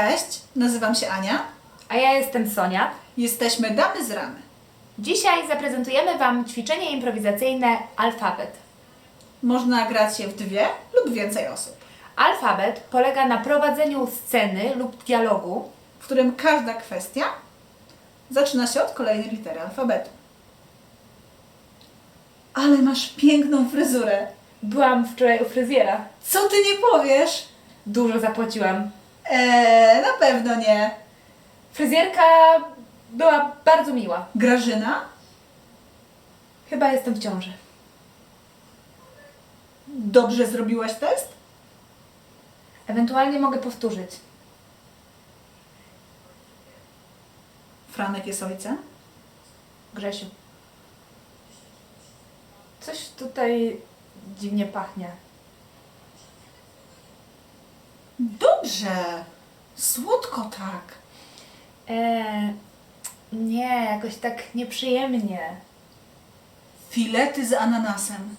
Cześć, nazywam się Ania. A ja jestem Sonia. Jesteśmy Damy z Ramy. Dzisiaj zaprezentujemy Wam ćwiczenie improwizacyjne Alfabet. Można grać je w dwie lub więcej osób, Alfabet polega na prowadzeniu sceny lub dialogu. w którym każda kwestia zaczyna się od kolejnej litery alfabetu. Ale masz piękną fryzurę. Byłam wczoraj u fryzjera. Co ty nie powiesz? Dużo zapłaciłam. Eee, na pewno nie. Fryzjerka była bardzo miła. Grażyna? Chyba jestem w ciąży. Dobrze zrobiłaś test? Ewentualnie mogę powtórzyć. Franek jest ojcem? Grzesiu. Coś tutaj dziwnie pachnie. Dobrze. Słodko tak. Eee, nie, jakoś tak nieprzyjemnie. Filety z ananasem.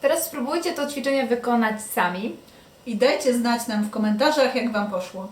Teraz spróbujcie to ćwiczenie wykonać sami. I dajcie znać nam w komentarzach, jak Wam poszło.